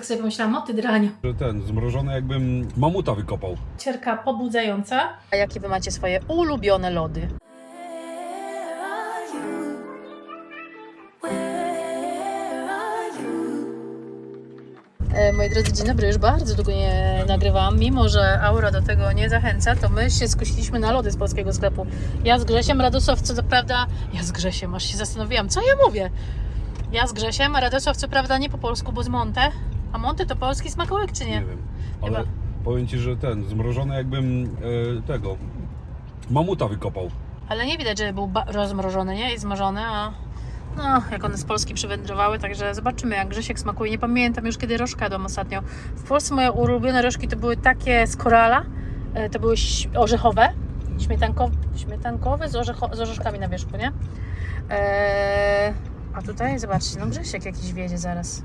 Tak sobie pomyślałam, o ty draniu. Że ten, zmrożony jakbym mamuta wykopał. Cierka pobudzająca. A jakie wy macie swoje ulubione lody? E, moi drodzy, dzień dobry. Już bardzo długo nie nagrywałam. Mimo, że aura do tego nie zachęca, to my się skusiliśmy na lody z polskiego sklepu. Ja z Grzesiem, Radosław, co prawda... Ja z Grzesiem, aż się zastanowiłam, co ja mówię? Ja z Grzesiem, a Radosław co prawda nie po polsku, bo z Monte. A Monte to polski smakołyk, czy nie? Nie wiem. Ale Chyba. powiem ci, że ten, zmrożony jakbym e, tego mamuta wykopał. Ale nie widać, że był ba- rozmrożony, nie? I zmorzony, a no, jak one z Polski przywędrowały, także zobaczymy, jak Grzesiek smakuje. Nie pamiętam już, kiedy rożka jadłam ostatnio. W Polsce moje ulubione rożki to były takie z korala, e, to były ś- orzechowe, śmietanko, śmietankowe z, orzecho- z orzeszkami na wierzchu, nie? Eee, a tutaj, zobaczcie, no Grzesiek jakiś wiedzie zaraz.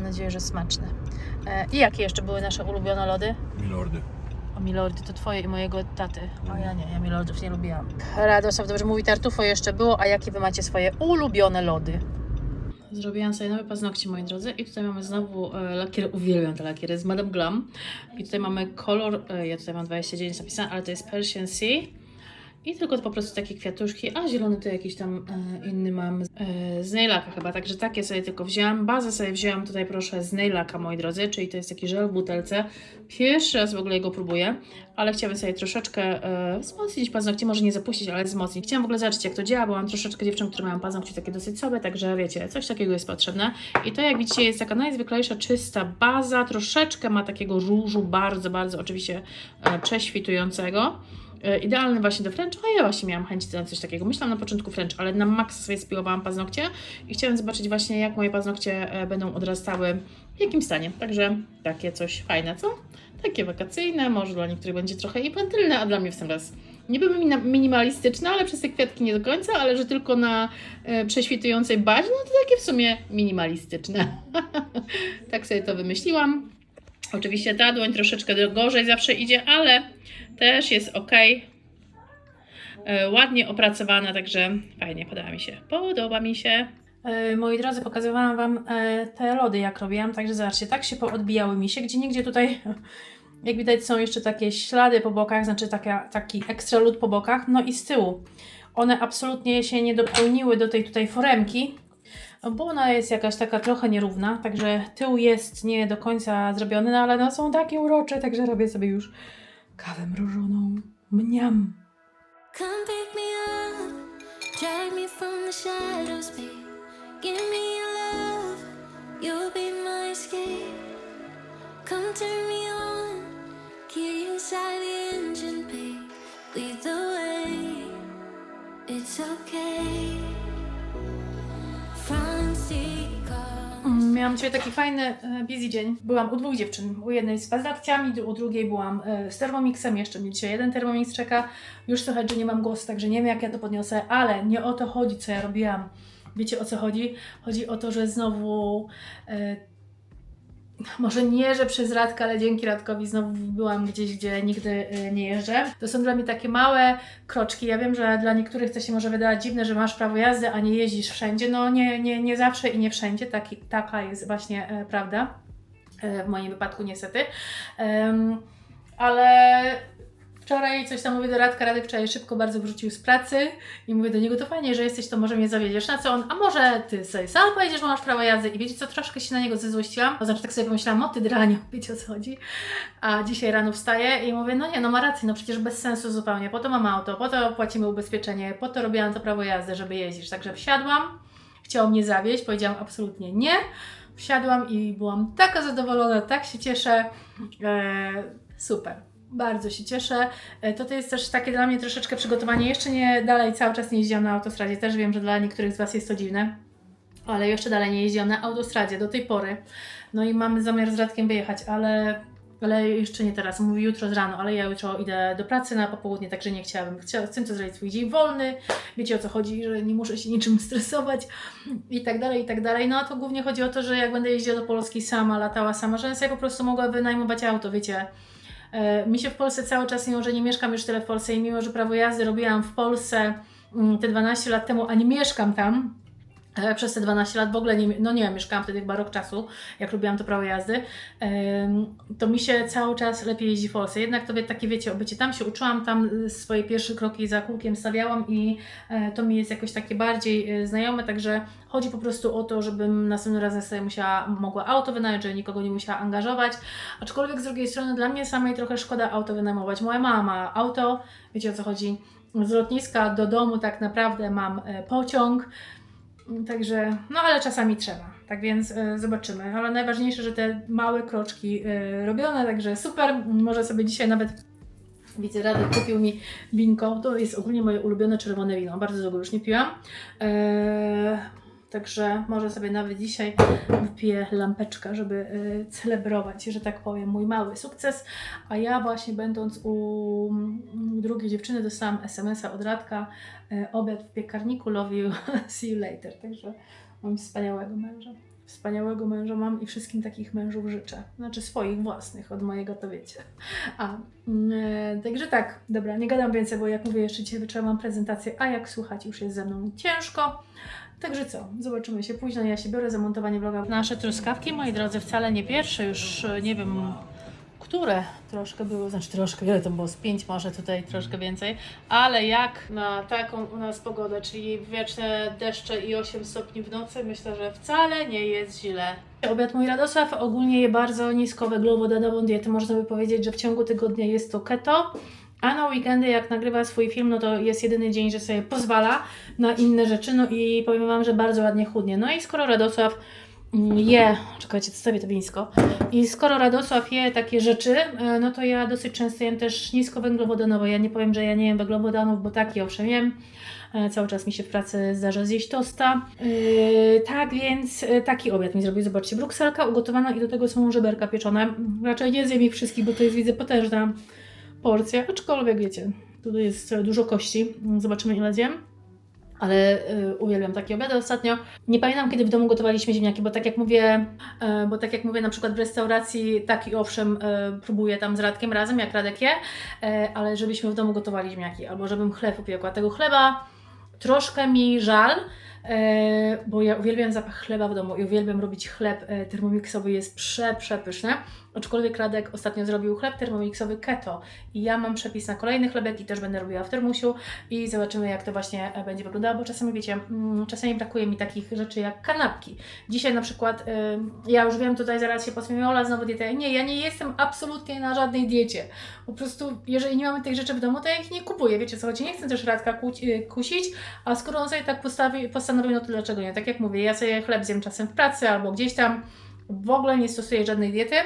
Mam nadzieję, że smaczne. E, I jakie jeszcze były nasze ulubione lody? Milordy. O Milordy to twoje i mojego taty. A ja nie, ja Milordów nie lubiłam. Radosław dobrze mówi, tartufo jeszcze było, a jakie wy macie swoje ulubione lody? Zrobiłam sobie nowe paznokcie, moi drodzy. I tutaj mamy znowu e, lakier, uwielbiam te lakiery, z Madame Glam. I tutaj mamy kolor, e, ja tutaj mam 29 napisane, ale to jest Persian Sea. I tylko to po prostu takie kwiatuszki, a zielony to jakiś tam e, inny mam e, z nailaka chyba, także takie sobie tylko wzięłam. Bazę sobie wzięłam tutaj proszę z nailaka, moi drodzy, czyli to jest taki żel w butelce. Pierwszy raz w ogóle jego próbuję, ale chciałabym sobie troszeczkę e, wzmocnić paznokcie, może nie zapuścić, ale wzmocnić. Chciałam w ogóle zobaczyć jak to działa, bo mam troszeczkę dziewczyn, które mają paznokcie takie dosyć sobie, także wiecie, coś takiego jest potrzebne. I to jak widzicie jest taka najzwyklejsza, czysta baza, troszeczkę ma takiego różu, bardzo, bardzo oczywiście e, prześwitującego. E, Idealny właśnie do French, a ja właśnie miałam chęć na coś takiego. Myślałam na początku French, ale na maksa sobie spiłowałam paznokcie i chciałam zobaczyć właśnie jak moje paznokcie e, będą odrastały, w jakim stanie. Także takie coś fajne, co? Takie wakacyjne, może dla niektórych będzie trochę infantylne, a dla mnie w sam raz mina- minimalistyczne, ale przez te kwiatki nie do końca, ale że tylko na e, prześwitującej bazie, no to takie w sumie minimalistyczne. tak sobie to wymyśliłam. Oczywiście ta dłoń troszeczkę gorzej zawsze idzie, ale też jest ok. E, Ładnie opracowana, także fajnie, podoba mi się. Podoba mi się. E, Moi drodzy, pokazywałam Wam e, te lody, jak robiłam, także zobaczcie, tak się poodbijały mi się, gdzie nigdzie tutaj, jak widać, są jeszcze takie ślady po bokach, znaczy taka, taki ekstra lód po bokach, no i z tyłu. One absolutnie się nie dopełniły do tej tutaj foremki, bo ona jest jakaś taka trochę nierówna, także tył jest nie do końca zrobiony, no ale no są takie urocze, także robię sobie już kawę mrożoną. Mniam. Come pick me up, drag me from the shadows, babe. Give me your love, you'll be my escape. Come turn me on, get inside the engine, babe. Lead the way, it's okay. Miałam dzisiaj taki fajny, e, busy dzień. Byłam u dwóch dziewczyn. U jednej z paznokciami, u drugiej byłam e, z Thermomixem. Jeszcze mnie dzisiaj jeden Thermomix czeka. Już słychać, że nie mam głosu, także nie wiem jak ja to podniosę, ale nie o to chodzi, co ja robiłam. Wiecie o co chodzi? Chodzi o to, że znowu e, może nie, że przez Radka, ale dzięki Radkowi znowu byłam gdzieś, gdzie nigdy e, nie jeżdżę. To są dla mnie takie małe kroczki. Ja wiem, że dla niektórych to się może wydawać dziwne, że masz prawo jazdy, a nie jeździsz wszędzie. No nie, nie, nie zawsze i nie wszędzie. Taki, taka jest właśnie e, prawda. E, w moim wypadku niestety. Ale wczoraj coś tam mówię do Radka, Radek wczoraj szybko bardzo wrócił z pracy i mówię do niego, to fajnie, że jesteś, to może mnie zawiedziesz. Na co on, a może ty sobie sam pojedziesz, bo masz prawo jazdy. I wiecie co, troszkę się na niego zezłościłam. To znaczy tak sobie pomyślałam, o ty draniu, wiecie o co chodzi. A dzisiaj rano wstaję i mówię, no nie, no ma rację, no przecież bez sensu zupełnie. Po to mam auto, po to płacimy ubezpieczenie, po to robiłam to prawo jazdy, żeby jeździć. Także wsiadłam, chciał mnie zawieźć, powiedziałam absolutnie nie. Wsiadłam i byłam taka zadowolona, tak się cieszę. E, super. Bardzo się cieszę. E, To, to jest też takie dla mnie troszeczkę przygotowanie. Jeszcze nie dalej cały czas nie jeździłam na autostradzie. Też wiem, że dla niektórych z Was jest to dziwne. Ale jeszcze dalej nie jeździłam na autostradzie do tej pory. No i mamy zamiar z Radkiem wyjechać, ale, ale jeszcze nie teraz. Mówi jutro z rano, ale ja jutro idę do pracy na popołudnie, także nie chciałabym. Chcia, chcę to zrobić swój dzień wolny. Wiecie o co chodzi, że nie muszę się niczym stresować i tak dalej, i tak dalej. No a to głównie chodzi o to, że jak będę jeździła do Polski sama, latała sama, żebym sobie po prostu mogła wynajmować auto, wiecie. E, Mi się w Polsce cały czas, mimo że nie mieszkam już tyle w Polsce i mimo, że prawo jazdy robiłam w Polsce mm, te 12 lat temu, a nie mieszkam tam, Przez te 12 lat w ogóle nie, no nie wiem, mieszkałam wtedy chyba rok czasu, jak robiłam to prawo jazdy, to mi się cały czas lepiej jeździ w Polsce. Jednak to wie- takie wiecie, obycie tam się uczyłam, tam swoje pierwsze kroki za kółkiem stawiałam i e, to mi jest jakoś takie bardziej e, znajome, także chodzi po prostu o to, żebym następnym razem sobie musiała, mogła auto wynająć, żeby nikogo nie musiała angażować, aczkolwiek z drugiej strony dla mnie samej trochę szkoda auto wynajmować. Moja mama ma auto, wiecie o co chodzi, z lotniska do domu tak naprawdę mam e, pociąg, Także, no ale czasami trzeba. Tak więc e, zobaczymy. Ale najważniejsze, że te małe kroczki e, robione, także super. Może sobie dzisiaj nawet widzę Radek kupił mi winko. To jest ogólnie moje ulubione czerwone wino. Bardzo długo już nie piłam. E, także może sobie nawet dzisiaj wypiję lampeczka, żeby e, celebrować, że tak powiem, mój mały sukces. A ja właśnie będąc u mm, drugiej dziewczyny dostałam SMS-a od Radka, e, obiad w piekarniku, love you, see you later. Także mam wspaniałego męża. Wspaniałego męża mam i wszystkim takich mężów życzę. Znaczy swoich własnych, od mojego to wiecie. A, mm, e, także tak, dobra, nie gadam więcej, bo jak mówię, jeszcze dzisiaj wieczorem mam prezentację, a jak słuchać, już jest ze mną ciężko. Także co, zobaczymy się później. Ja się biorę za montowanie vloga. Nasze truskawki, moi drodzy, wcale nie pierwsze, już e, nie wiem, które troszkę było, znaczy troszkę, ile to było, z pięć może tutaj troszkę więcej, ale jak na taką u nas pogodę, czyli wieczne deszcze i 8 stopni w nocy, myślę, że wcale nie jest źle. Obiad mój Radosław ogólnie je bardzo niskowęglowodanową dietę. Można by powiedzieć, że w ciągu tygodnia jest to keto, a na weekendy, jak nagrywa swój film, no to jest jedyny dzień, że sobie pozwala na inne rzeczy, no i powiem Wam, że bardzo ładnie chudnie. No i skoro Radosław mm, je, czekajcie, zostawię to wińsko, i skoro Radosław je takie rzeczy, e, no to ja dosyć często jem też niskowęglowodanowo. Ja nie powiem, że ja nie jem węglowodanów, bo taki owszem jem. E, Cały czas mi się w pracy zdarza zjeść tosta. Yy, tak więc taki obiad mi zrobił. Zobaczcie, brukselka ugotowana i do tego są żeberka pieczone. Raczej nie zjem ich wszystkich, bo to jest widzę potężna porcja, aczkolwiek wiecie, tutaj jest dużo kości. Zobaczymy ile zjem. Ale y, uwielbiam takie obiady ostatnio. Nie pamiętam, kiedy w domu gotowaliśmy ziemniaki, bo tak jak mówię, e, bo tak jak mówię, na przykład w restauracji taki owszem e, próbuję tam z Radkiem razem, jak Radek je, e, ale żebyśmy w domu gotowali ziemniaki, albo żebym chleb upiekła. Tego chleba troszkę mi żal, bo ja uwielbiam zapach chleba w domu i uwielbiam robić chleb e, termomiksowy, jest prze, przepyszny. Aczkolwiek Radek ostatnio zrobił chleb termomiksowy keto i ja mam przepis na kolejny chlebek i też będę robiła w termusiu i zobaczymy jak to właśnie e, będzie wyglądało, bo czasami wiecie, mm, czasami brakuje mi takich rzeczy jak kanapki. Dzisiaj na przykład, ja już wiem, tutaj zaraz się posmieję, Ola znowu dieta. Nie, ja nie jestem absolutnie na żadnej diecie. Po prostu, jeżeli nie mamy tych rzeczy w domu, to ja ich nie kupuję. Wiecie co chodzi? Nie chcę też Radka kusić, a skoro on sobie tak postawi, postanowił, no to dlaczego nie? Tak jak mówię, ja sobie chleb zjem czasem w pracy albo gdzieś tam, w ogóle nie stosuję żadnej diety.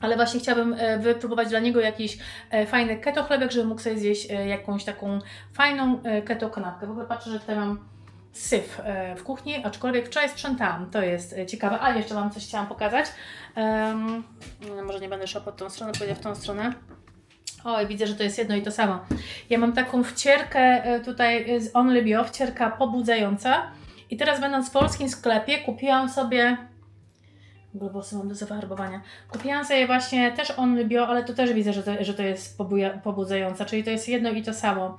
Ale właśnie chciałabym e, wypróbować dla niego jakiś e, fajny keto chlebek, żeby mógł sobie zjeść e, jakąś taką fajną keto kanapkę. W ogóle patrzę, że tutaj mam syf w kuchni, aczkolwiek wczoraj sprzątałam, to jest ciekawe. A jeszcze Wam coś chciałam pokazać. No, może nie będę szła pod tą stronę, pójdę w tą stronę. Oj, widzę, że to jest jedno i to samo. Ja mam taką wcierkę e, tutaj z Only Bio, wcierka pobudzająca. I teraz będąc w polskim sklepie kupiłam sobie włosy mam do zafarbowania. Kupiłam sobie właśnie też Only Bio, ale to też widzę, że to, że to jest pobudzająca, czyli to jest jedno i to samo.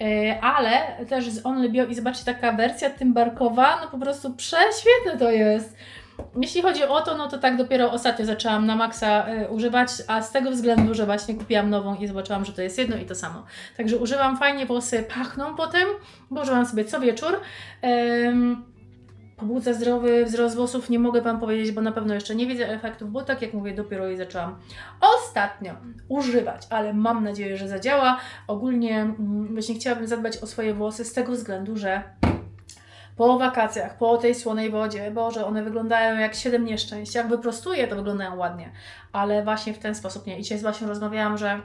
Yy, ale też z Only Bio i zobaczcie, taka wersja tymbarkowa, no po prostu prześwietne to jest. Jeśli chodzi o to, no to tak dopiero ostatnio zaczęłam na maksa y, używać, a z tego względu, że właśnie kupiłam nową i zobaczyłam, że to jest jedno i to samo. Także używam fajnie, włosy pachną potem, bo używam sobie co wieczór. Ym, pobudza zdrowy wzrost włosów, nie mogę Wam powiedzieć, bo na pewno jeszcze nie widzę efektów, bo tak jak mówię, dopiero jej zaczęłam ostatnio używać, ale mam nadzieję, że zadziała. Ogólnie mm, właśnie chciałabym zadbać o swoje włosy z tego względu, że po wakacjach, po tej słonej wodzie, Boże, one wyglądają jak siedem nieszczęść. Jak wyprostuję, to wyglądają ładnie, ale właśnie w ten sposób nie. I dzisiaj właśnie rozmawiałam, że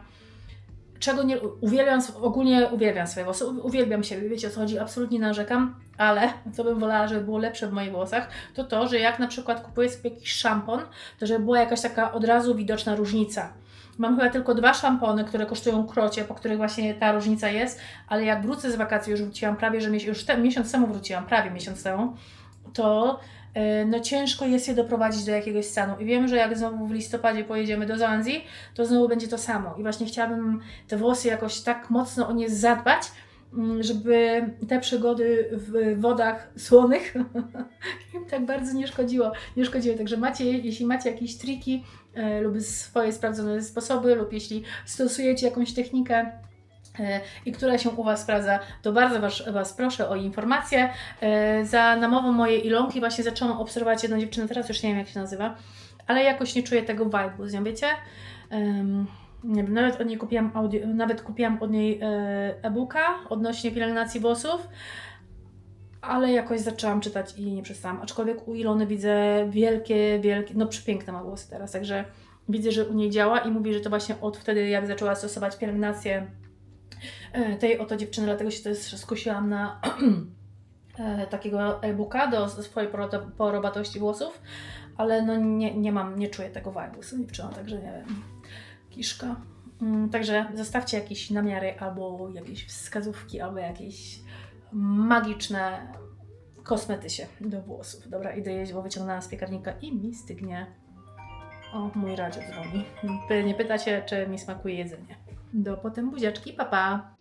czego nie uwielbiam, ogólnie uwielbiam swoje włosy, uwielbiam siebie, wiecie o co chodzi, absolutnie narzekam, ale co bym wolała, żeby było lepsze w moich włosach, to to, że jak na przykład kupuję sobie jakiś szampon, to żeby była jakaś taka od razu widoczna różnica. Mam chyba tylko dwa szampony, które kosztują krocie, po których właśnie ta różnica jest, ale jak wrócę z wakacji, już wróciłam prawie, że już te, miesiąc temu wróciłam, prawie miesiąc temu, to e, no ciężko jest je doprowadzić do jakiegoś stanu. I wiem, że jak znowu w listopadzie pojedziemy do Zandii, to znowu będzie to samo. I właśnie chciałabym te włosy jakoś tak mocno o nie zadbać, żeby te przygody w wodach słonych im tak bardzo nie szkodziło. Nie szkodziły. Także macie, jeśli macie jakieś triki e, lub swoje sprawdzone sposoby, lub jeśli stosujecie jakąś technikę, e, i która się u Was sprawdza, to bardzo was, was proszę o informację. E, Za namową mojej Ilonki właśnie zaczęłam obserwować jedną dziewczynę, teraz już nie wiem jak się nazywa, ale jakoś nie czuję tego vibe'u z nią, wiecie? Em, nie wiem, nawet od niej kupiłam audio, nawet kupiłam od niej e, e-booka odnośnie pielęgnacji włosów, ale jakoś zaczęłam czytać i nie przestałam. Aczkolwiek u Ilony widzę wielkie, wielkie, no przepiękne ma włosy teraz, także widzę, że u niej działa i mówi, że to właśnie od wtedy, jak zaczęła stosować pielęgnację e, tej oto dziewczyny, dlatego się też skusiłam na e, takiego e-booka do swojej poro- porobatości włosów, ale no nie, nie mam, nie czuję tego vibe'u z dziewczyną, także nie wiem, kiszka. Mm, Także zostawcie jakieś namiary albo jakieś wskazówki, albo jakieś magiczne kosmetysie do włosów. Dobra, idę jeść, bo wyciągnęłam z piekarnika i mi stygnie. O, mój radio dzwoni. Pewnie pyta się, czy mi smakuje jedzenie. Do potem buziaczki, papa. Pa.